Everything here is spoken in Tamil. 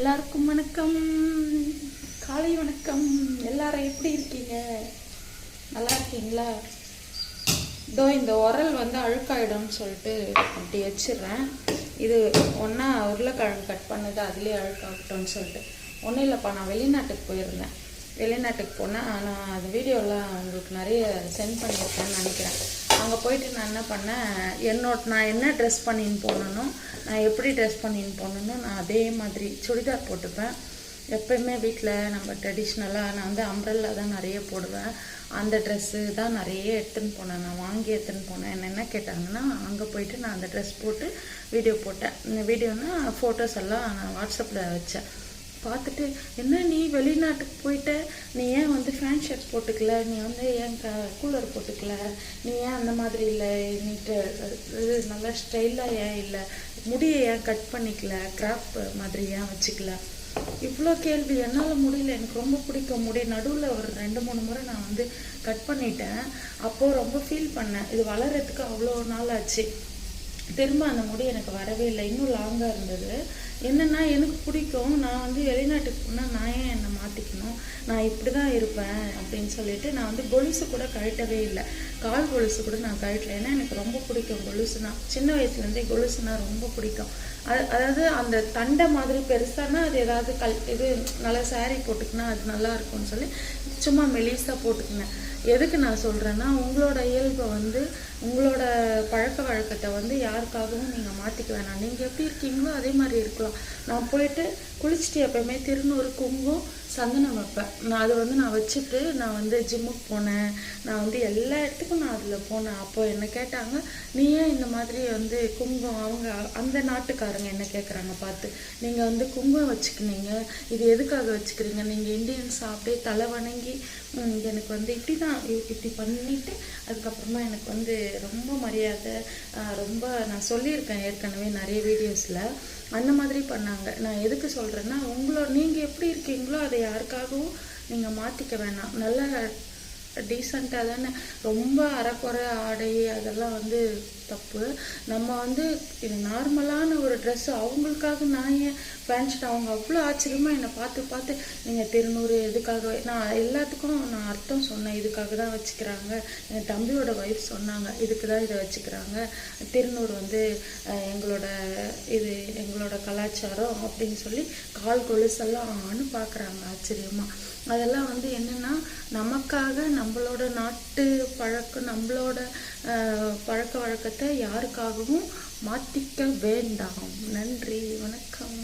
எல்லாருக்கும் வணக்கம். காலை வணக்கம். எல்லாரும் எப்படி இருக்கீங்க? நல்லா இருக்கீங்களா? இதோ இந்த உரல் வந்து அழுக்காயிடும்னு சொல்லிட்டு அப்படி வச்சிடுறேன். இது ஒன்றா உருளைக்கிழங்கு கட் பண்ணது அதுலேயே அழுக்காகட்டும்னு சொல்லிட்டு. ஒன்றும் இல்லைப்பா நான் வெளிநாட்டுக்கு போயிருந்தேன். வெளிநாட்டுக்கு போனேன் நான் அது வீடியோலாம் உங்களுக்கு நிறைய சென்ட் பண்ணியிருக்கேன்னு நினைக்கிறேன். அங்கே போயிட்டு நான் என்ன பண்ணேன் என்னோட நான் என்ன ட்ரெஸ் பண்ணின்னு போனனோ நான் எப்படி ட்ரெஸ் பண்ணின்னு போனனோ நான் அதே மாதிரி சுடிதார் போட்டுப்பேன். எப்பயுமே வீட்டில் நம்ம ட்ரெடிஷ்னலாக நான் வந்து அம்ப்ரெல்லா தான் நிறைய போடுவேன். அந்த ட்ரெஸ்ஸு தான் நிறைய எடுத்துன்னு போனேன். நான் வாங்கி எடுத்துன்னு போனேன். என்ன என்ன கேட்டாங்கன்னா அங்கே போயிட்டு நான் அந்த ட்ரெஸ் போட்டு வீடியோ போட்டேன். இந்த வீடியோனா ஃபோட்டோஸ் எல்லாம் நான் வாட்ஸ்அப்பில் வச்சேன். பார்த்துட்டு என்ன நீ வெளிநாட்டுக்கு போயிட்ட? நீ ஏன் வந்து ஃபேன் ஷர்ட் போட்டுக்கல? நீ வந்து ஏன் க கூலர் போட்டுக்கல? நீ ஏன் அந்த மாதிரி இல்லை? நீட்டு இது நல்லா ஸ்டைலாக ஏன் இல்லை? முடியை ஏன் கட் பண்ணிக்கல? கிராப் மாதிரி ஏன் வச்சுக்கல? இவ்வளோ கேள்வி. என்னால் முடியல. எனக்கு ரொம்ப பிடிக்கும். முடி நடுவில் ஒரு ரெண்டு மூணு முறை நான் வந்து கட் பண்ணிட்டேன். அப்போது ரொம்ப ஃபீல் பண்ணேன். இது வளர்கிறதுக்கு அவ்வளோ நாள் ஆச்சு. திரும்ப அந்த முடி எனக்கு வரவே இல்லை. இன்னும் லாங்காக இருந்தது. என்னென்னா எனக்கு பிடிக்கும். நான் வந்து வெளிநாட்டுக்கு போனால் நான் ஏன் என்னை மாற்றிக்கணும் நான் இப்படி தான் இருப்பேன் அப்படின்னு சொல்லிட்டு நான் வந்து கொலுசு கூட கழட்டவே இல்லை. கால் கொலுசு கூட நான் கழட்டல. ஏன்னா எனக்கு ரொம்ப பிடிக்கும் கொலுசுனா. சின்ன வயசுலேருந்தே கொலுசுனா ரொம்ப பிடிக்கும். அது அதாவது அந்த தண்டை மாதிரி பெருசானா அது ஏதாவது கல் இது நல்லா saree போட்டுக்கினா அது நல்லா இருக்கும்னு சொல்லி சும்மா மெலிசாக போட்டுக்கினேன். எதுக்கு நான் சொல்கிறேன்னா உங்களோட இயல்பை வந்து உங்களோட பழக்க வழக்கத்தை வந்து யார் யாருக்காகவும் நீங்கள் மாற்றிக்க வேணாம். நீங்கள் எப்படி இருக்கீங்களோ அதே மாதிரி இருக்கலாம். நான் போயிட்டு குளிச்சுட்டு எப்பயுமே திருநூறு குங்குமம் சந்தனம் வைப்பேன். நான் அதை வந்து நான் வச்சுட்டு நான் வந்து ஜிம்முக்கு போனேன். நான் வந்து எல்லா இடத்துக்கும் நான் அதில் போனேன். அப்போ என்ன கேட்டாங்க நீ ஏன் இந்த மாதிரி வந்து குங்குமம்? அவங்க அந்த நாட்டுக்காரங்க என்ன கேட்குறாங்க பார்த்து நீங்கள் வந்து குங்குமம் வச்சுக்கினீங்க. இது எதுக்காக வச்சுக்கிறீங்க? நீங்கள் இந்தியன்ஸ் அப்படியே தலை வணங்கி எனக்கு வந்து இப்படி தான் இப்படி பண்ணிவிட்டு அதுக்கப்புறமா எனக்கு வந்து ரொம்ப மரியாதை ரொம்ப நான் சொல்லியிருக்கேன் ஏற்கனவே நிறைய வீடியோஸில் அந்த மாதிரி பண்ணாங்க. நான் எதுக்கு சொல்கிறேன்னா உங்களோட நீங்கள் எப்படி இருக்கீங்களோ அதை யாருக்காகவும் நீங்கள் மாற்றிக்க வேணாம். நல்லா டீசெண்டாக தானே. ரொம்ப அரைக்குறை ஆடை அதெல்லாம் வந்து தப்பு. நம்ம வந்து இது நார்மலான ஒரு ட்ரெஸ் அவங்களுக்காக நான் ஏன் பேண்ட் அவங்க அவ்வளோ ஆச்சரியமாக என்னை பார்த்து பார்த்து நீங்கள் திருநூறு எதுக்காக? நான் எல்லாத்துக்கும் நான் அர்த்தம் சொன்னேன். இதுக்காக தான் வச்சுக்கிறாங்க. என் தம்பியோட ஒய்ஃப் சொன்னாங்க இதுக்கு தான் இதை வச்சுக்கிறாங்க. திருநூறு வந்து அஹ், எங்களோட இது எங்களோட கலாச்சாரம் அப்படின்னு சொல்லி கால் கொலுசெல்லாம் ஆன்னு பார்க்குறாங்க ஆச்சரியமாக அதெல்லாம் வந்து என்னன்னா நமக்காக நம்மளோட நாட்டு பழக்கம் நம்மளோட பழக்க வழக்கத்தை யாருக்காகவும் மாற்றிக்க வேண்டாம். நன்றி வணக்கம்.